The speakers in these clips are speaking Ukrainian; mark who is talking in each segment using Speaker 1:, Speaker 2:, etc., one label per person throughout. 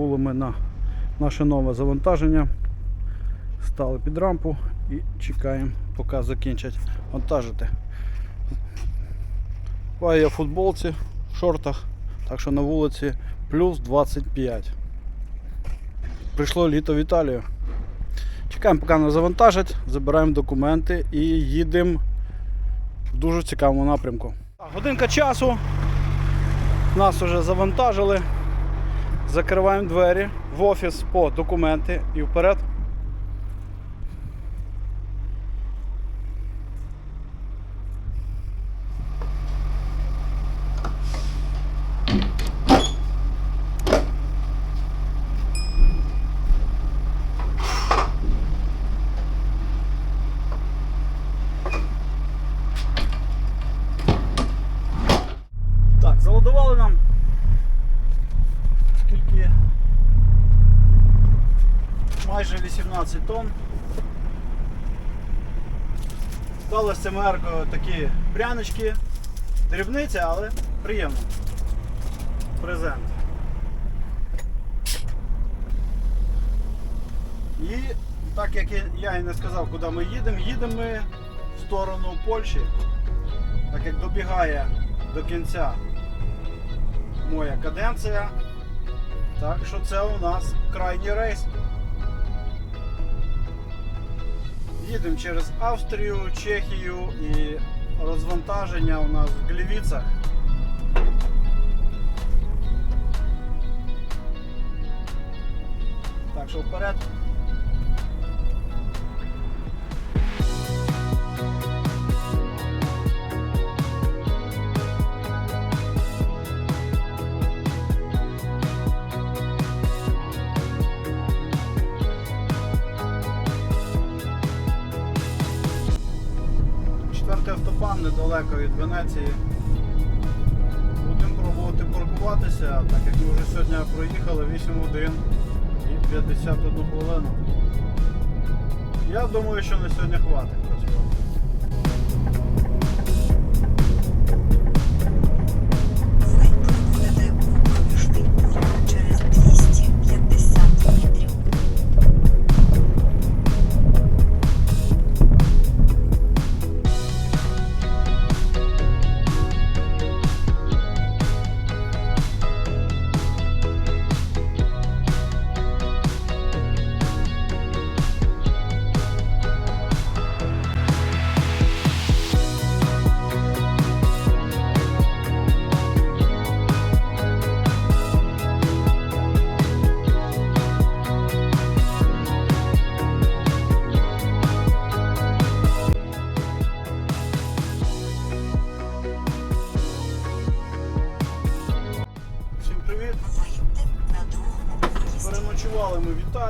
Speaker 1: Прибули ми на наше нове завантаження. Стали під рампу і чекаємо, поки закінчать вантажити. Я в футболці, в шортах, так що на вулиці плюс 25. Прийшло літо в Італію. Чекаємо, поки нас завантажать, забираємо документи і їдемо в дуже цікавому напрямку. Годинка часу. Нас вже завантажили. Закриваємо двері в офіс по документи і вперед. Майже 18 тонн. Цим ерго такі прянички, дрібниця, але приємно. Презент. І так як я і не сказав, куди ми їдемо, їдемо ми в сторону Польщі, так як добігає до кінця моя каденція. Так що це у нас крайній рейс. Їдемо через Австрію, Чехію і розвантаження у нас в Глівіцах. Так що вперед. Четвертий недалеко від Венеції. Будемо пробувати паркуватися, так як ми вже сьогодні проїхали 8 годин і 51 хвилину. Я думаю, що на сьогодні хватить.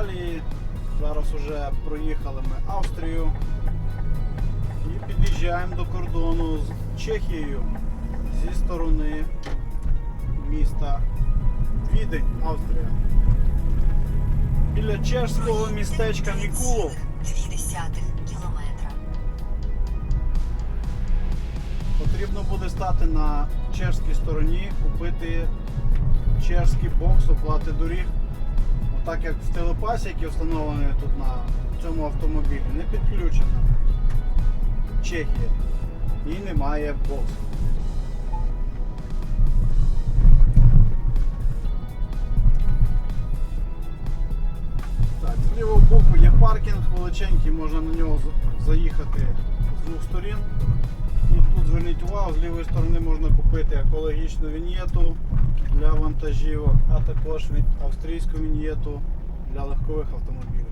Speaker 1: Італії. Зараз вже проїхали ми Австрію. І під'їжджаємо до кордону з Чехією зі сторони міста Відень, Австрія. Біля чешського містечка Мікулов потрібно буде стати на чешській стороні, купити чешський бокс оплати доріг. Отак як в телепасі, який встановлений тут на цьому автомобілі, не підключено. Чехія. І немає боксу. Так, з лівого боку є паркінг величенький, можна на нього заїхати з двох сторін. І тут зверніть увагу, з лівої сторони можна купити екологічну віньєту для вантажівок, а також від- австрійську віньєту для легкових автомобілів.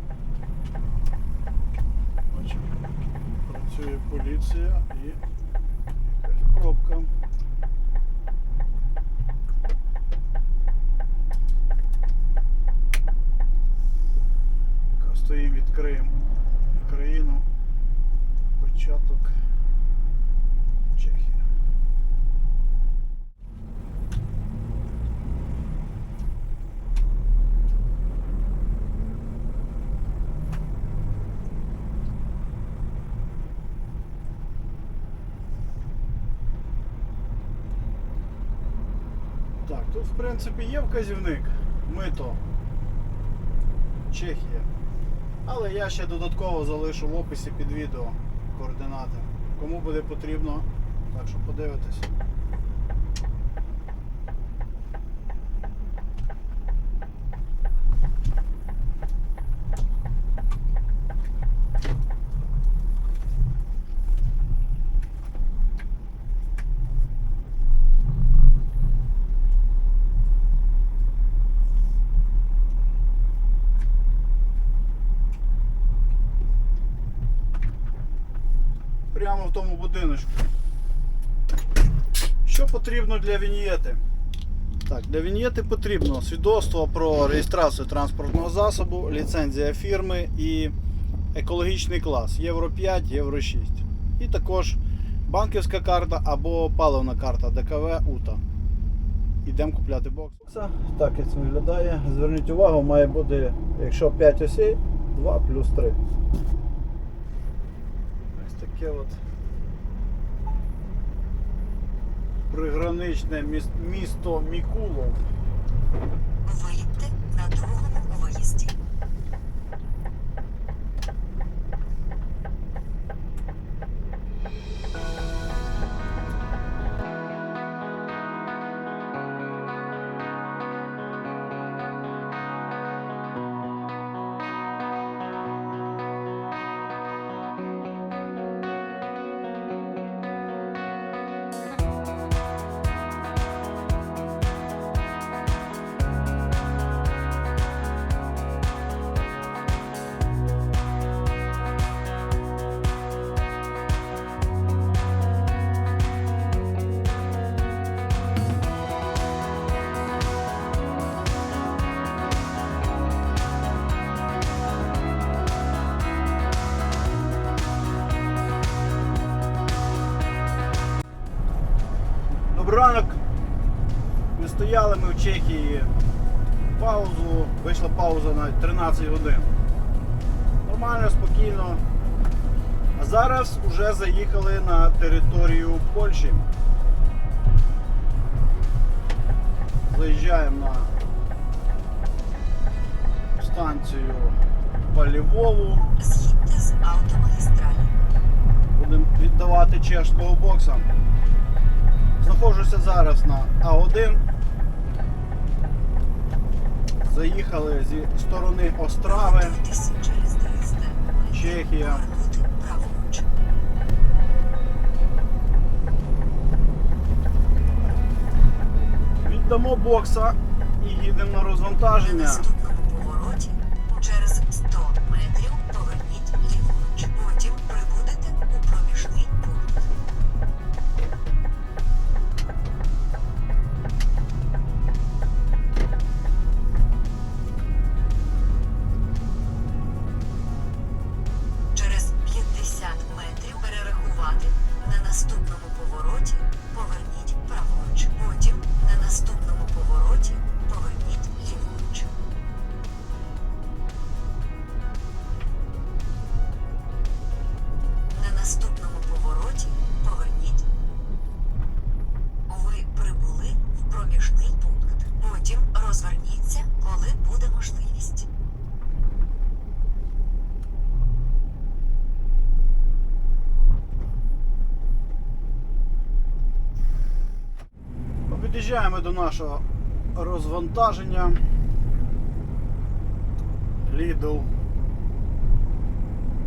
Speaker 1: Бачимо, працює поліція і якась пробка. Стоїмо, відкриємо країну. Початок. Тут в принципі є вказівник, мито Чехія. Але я ще додатково залишу в описі під відео координати. Кому буде потрібно, так що подивитись. Прямо в тому будиночку. Що потрібно для віньєти? Так, для віньєти потрібно свідоцтво про реєстрацію транспортного засобу, ліцензія фірми і екологічний клас Євро 5, Євро 6. І також банківська карта або паливна карта ДКВ УТА. Йдемо купляти бокс. Так як це виглядає. Зверніть увагу, має бути, якщо 5 осей, 2 плюс 3. Таке от приграничне місто Мікулов.
Speaker 2: Виїдьте на другому виїзді.
Speaker 1: Стояли ми в Чехії. Паузу. Вийшла пауза на 13 годин. Нормально, спокійно. А зараз вже заїхали на територію Польщі. Заїжджаємо на станцію Палівову. Будемо віддавати чешського бокса. Знаходжуся зараз на А1. Заїхали зі сторони Острави,
Speaker 2: Дивитись через 300 метрів.
Speaker 1: Чехія. Віддамо бокса і їдемо На розвантаження. Під'їжджаємо до нашого розвантаження. Lidl.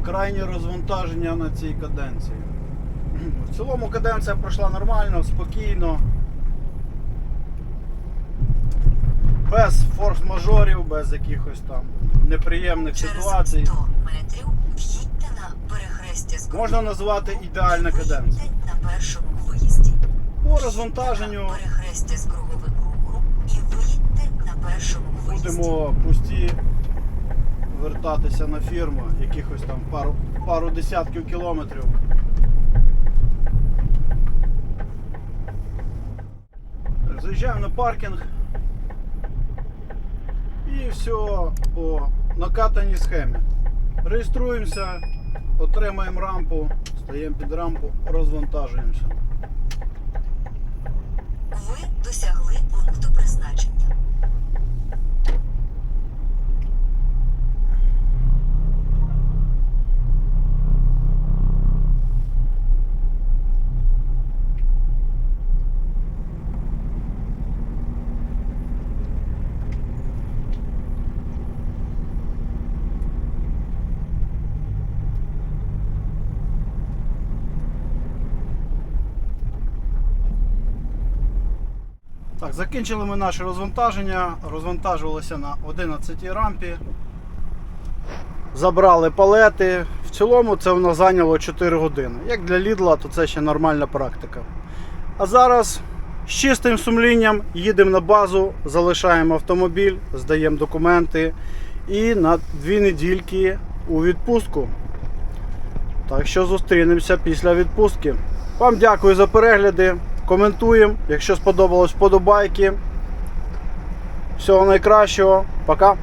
Speaker 1: Крайнє розвантаження на цій каденції. В цілому каденція пройшла нормально, спокійно. Без форс-мажорів, без якихось там неприємних
Speaker 2: Через
Speaker 1: ситуацій.
Speaker 2: 100 метрів в'їдьте на перехрестя з
Speaker 1: Можна назвати ідеальна каденція.
Speaker 2: на першому.
Speaker 1: По розвантаженню
Speaker 2: Перехрестя з круговим і виїдьте на першому виїзді.
Speaker 1: будемо пусті вертатися на фірму, якихось там пару, пару десятків кілометрів. Заїжджаємо на паркінг. І все по накатаній схемі. Реєструємося, отримаємо рампу, стаємо під рампу, розвантажуємося. Так, закінчили ми наше розвантаження. Розвантажувалися на 11 рампі. Забрали палети. В цілому це в нас зайняло 4 години. Як для Лідла, то це ще нормальна практика. А зараз з чистим сумлінням їдемо на базу, залишаємо автомобіль, здаємо документи і на дві недільки у відпустку. Так що зустрінемося після відпустки. Вам дякую за перегляди. Коментуємо. Якщо сподобалось, вподобайки. Всього найкращого. Пока.